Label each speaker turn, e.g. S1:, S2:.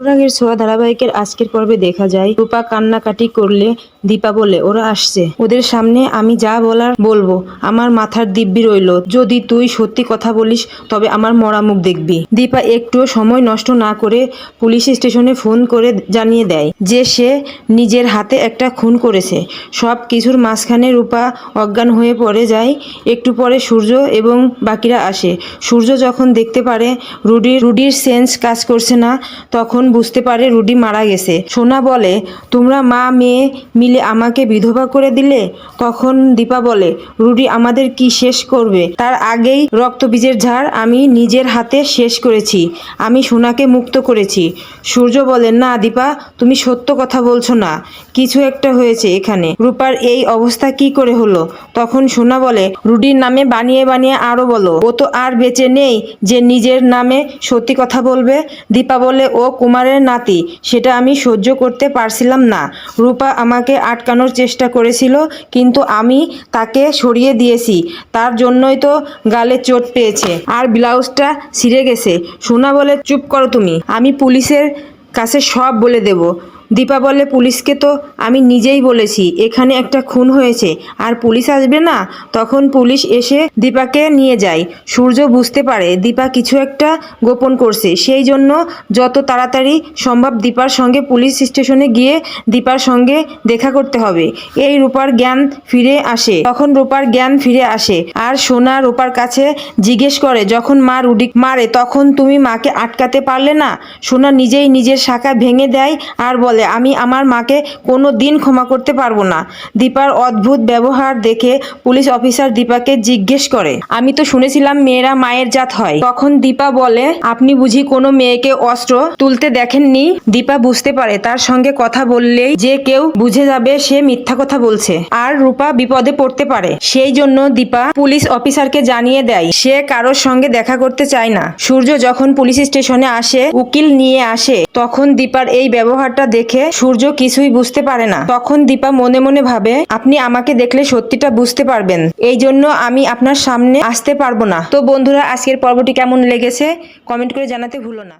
S1: অনুরাগের ছোঁয়া ধারাবাহিকের আজকের পর্বে দেখা যায়। রূপা কান্নাকাটি করলে দীপা বলে, ওরা আসছে। ওদের সামনে আমি যা বলার বলব, আমার মাথার দিব্যি রইল। যদি তুই সত্যি কথা বলিস, তবে আমার মরা মুখ দেখবি। দীপা একটুও সময় নষ্ট না করে পুলিশ স্টেশনে ফোন করে জানিয়ে দেয় যে সে নিজের হাতে একটা খুন করেছে। সব কিছুর মাঝখানে রূপা অজ্ঞান হয়ে পড়ে যায়। একটু পরে সূর্য এবং বাকিরা আসে। সূর্য যখন দেখতে পারে রুডির রুডির সেন্স কাজ করছে না, তখন বুঝতে পারে রুডি মারা গেছে। সোনা বলে, তোমরা মা, মেয়ে মিলে আমাকে বিধবা করে দিলে? তখন দীপা বলে, রুডি আমাদের কি শেষ করবে? তার আগেই রক্তবীজের ঝাড় আমি নিজের হাতে শেষ করেছি। আমি সোনাকে মুক্ত করেছি। সূর্য বলে, না দীপা, তুমি সত্য কথা বলছো না। কিছু একটা হয়েছে এখানে। রূপার এই অবস্থা কি করে হলো? তখন সোনা বলে, রুডির নামে বানিয়ে বানিয়ে আরও বলো। ও তো আর বেঁচে নেই যে নিজের নামে সত্যি কথা বলবে। দীপা বলে, ও কুমারের নাতি, সেটা আমি সহ্য করতে পারছিলাম না। রূপা আমাকে আটকানোর চেষ্টা করেছিল, কিন্তু আমি তাকে সরিয়ে দিয়েছি। তার জন্যই তো গালে চোট পেয়েছে। আর ব্লাউজটা ছিঁড়ে গেছে। সোনা বলে, চুপ করো তুমি। আমি পুলিশের কাছে সব বলে দেব। দীপা বলে পুলিশকে তো আমি নিজেই বলেছি, এখানে একটা খুন হয়েছে, আর পুলিশ আসবে না? তখন পুলিশ এসে দীপাকে নিয়ে যায়। সূর্য বুঝতে পারে, দীপা কিছু একটা গোপন করছে। সেই জন্য যত তাড়াতাড়ি সম্ভব দীপার সঙ্গে পুলিশ স্টেশনে গিয়ে দীপার সঙ্গে দেখা করতে হবে। এই রূপার জ্ঞান ফিরে আসে। তখন রূপার জ্ঞান ফিরে আসে আর সোনা রূপার কাছে জিজ্ঞেস করে, যখন মা রুডি মারে, তখন তুমি মাকে আটকাতে পারলে না? সোনা নিজেই নিজের শাখা ভেঙে দেয় আর বলে আমি আমার মাকে কোনো দিন ক্ষমা করতে পারব না। দীপার অদ্ভুত ব্যবহার দেখে পুলিশ অফিসার দীপাকে জিজ্ঞেস করে। আমি তো শুনেছিলাম মেয়েরা মায়ের জাত হয়। তখন দীপা বলে, আপনি বুঝি কোনো মেয়েকে অস্ত্র তুলতে দেখেননি? দীপা বুঝতে পারে, তার সঙ্গে কথা বললেই যে কেউ বুঝে যাবে সে মিথ্যা কথা বলছে। আর রূপা বিপদে পড়তে পারে। সেই জন্য দীপা পুলিশ অফিসারকে জানিয়ে দেয়, সে কারোর সঙ্গে দেখা করতে চায় না। সূর্য যখন পুলিশ স্টেশনে আসে, উকিল নিয়ে আসে, তখন দীপার এই ব্যবহারটা দেখে সূর্য কিছুই বুঝতে পারে না। তখন দীপা মনে মনে ভাবে, আপনি আমাকে দেখলে সত্যিটা বুঝতে পারবেন। এই জন্য আমি আপনার সামনে আসতে পারব না। তো বন্ধুরা, আজকের পর্বটি কেমন লেগেছে, কমেন্ট করে জানাতে ভুলো না।